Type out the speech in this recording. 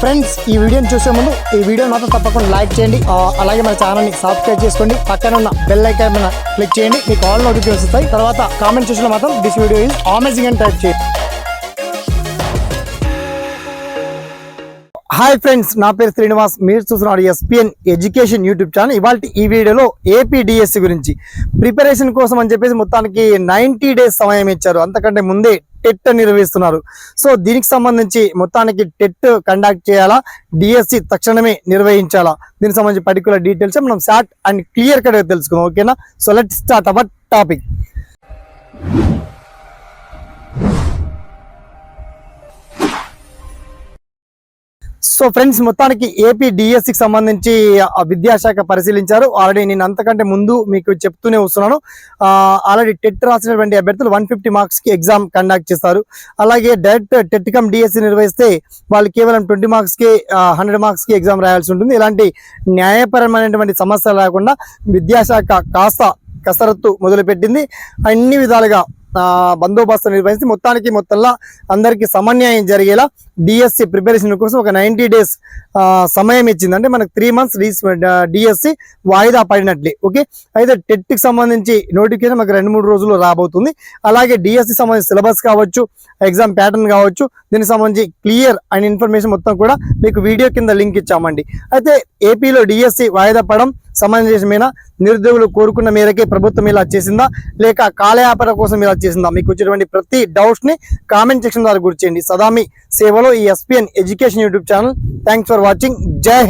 Friends ఈ వీడియోని చూసే ముందు ఈ వీడియో మాత్రం తప్పకుండా లైక్ చేయండి. అలాగే మన ఛానల్ని సబ్స్క్రైబ్ చేసుకోండి. పక్కన ఉన్న బెల్ ఐకాన్ మీద క్లిక్ చేయండి. మీకు ఆల్ నోటిఫికేషన్ వస్తాయి. తర్వాత కామెంట్ చూసిన మాత్రం this video is amazing and type చేయండి. హాయ్ ఫ్రెండ్స్ నా పేరు శ్రీనివాస్. మీరు చూస్తున్నారు ఎస్పిఎన్ ఎడ్యుకేషన్ యూట్యూబ్ ఛానల్. ఇవాళ ఈ వీడియోలో ఏపీడిఎస్సి గురించి ప్రిపరేషన్ కోసం అని చెప్పేసి మొత్తానికి నైంటీ డేస్ సమయం ఇచ్చారు. అంతకంటే ముందే టెట్ నిర్వహిస్తున్నారు. సో దీనికి సంబంధించి మొత్తానికి టెట్ కండక్ట్ చేయాలా? డిఎస్సి తక్షణమే నిర్వహించాలా? దీనికి సంబంధించి పర్టికులర్ డీటెయిల్స్ మనం షార్ట్ అండ్ క్లియర్ కట్గా తెలుసుకుందాం. ఓకేనా? So let start our topic so friends మొత్తానికి ఏపీ డిఎస్సికి సంబంధించి ఆ విద్యాశాఖ పరిశీలించారు. ఆల్రెడీ నేను అంతకంటే ముందు మీకు చెప్తూనే వస్తున్నాను. ఆల్రెడీ టెట్ రాసినటువంటి అభ్యర్థులు వన్ ఫిఫ్టీ మార్క్స్కి ఎగ్జామ్ కండక్ట్ చేస్తారు. అలాగే డైరెక్ట్ టెట్ కమ్ డిఎస్సి నిర్వహిస్తే వాళ్ళు కేవలం ట్వంటీ మార్క్స్కి హండ్రెడ్ మార్క్స్కి ఎగ్జామ్ రాయాల్సి ఉంటుంది. ఇలాంటి న్యాయపరమైనటువంటి సమస్యలు రాకుండా విద్యాశాఖ కాస్త కసరత్తు మొదలుపెట్టింది. అన్ని విధాలుగా బందోబస్తు నిర్వహించి మొత్తానికి మొత్తంలో అందరికీ సమన్యాయం జరిగేలా డిఎస్సి ప్రిపరేషన్ కోసం ఒక నైంటీ డేస్ సమయం ఇచ్చింది. అంటే మనకు త్రీ మంత్స్ డిఎస్సి వాయిదా పడినట్లే. ఓకే? అయితే టెట్కి సంబంధించి నోటిఫికేషన్ మనకు రెండు మూడు రోజుల్లో రాబోతుంది. అలాగే డిఎస్సి సంబంధించి సిలబస్ కావచ్చు ఎగ్జామ్ ప్యాటర్న్ కావచ్చు దీనికి సంబంధించి క్లియర్ అండ్ ఇన్ఫర్మేషన్ మొత్తం కూడా మీకు వీడియో కింద లింక్ ఇచ్చామండి. అయితే ఏపీలో డిఎస్సి వాయిదా పడడం సమంజసమేనా నిరుద్యోగులు కోరుకున్న మేరకే ప్రభుత్వం ఇలా చేసిందా? లేక కాలయాపన కోసం ఇలా చేసిందా? మీకు వచ్చేటువంటి ప్రతి డౌట్స్ని కామెంట్ సెక్షన్ ద్వారా గుర్చేయండి సదా మీ సేవలో ఈ SPN education YouTube channel. Thanks for watching. Jai Hind.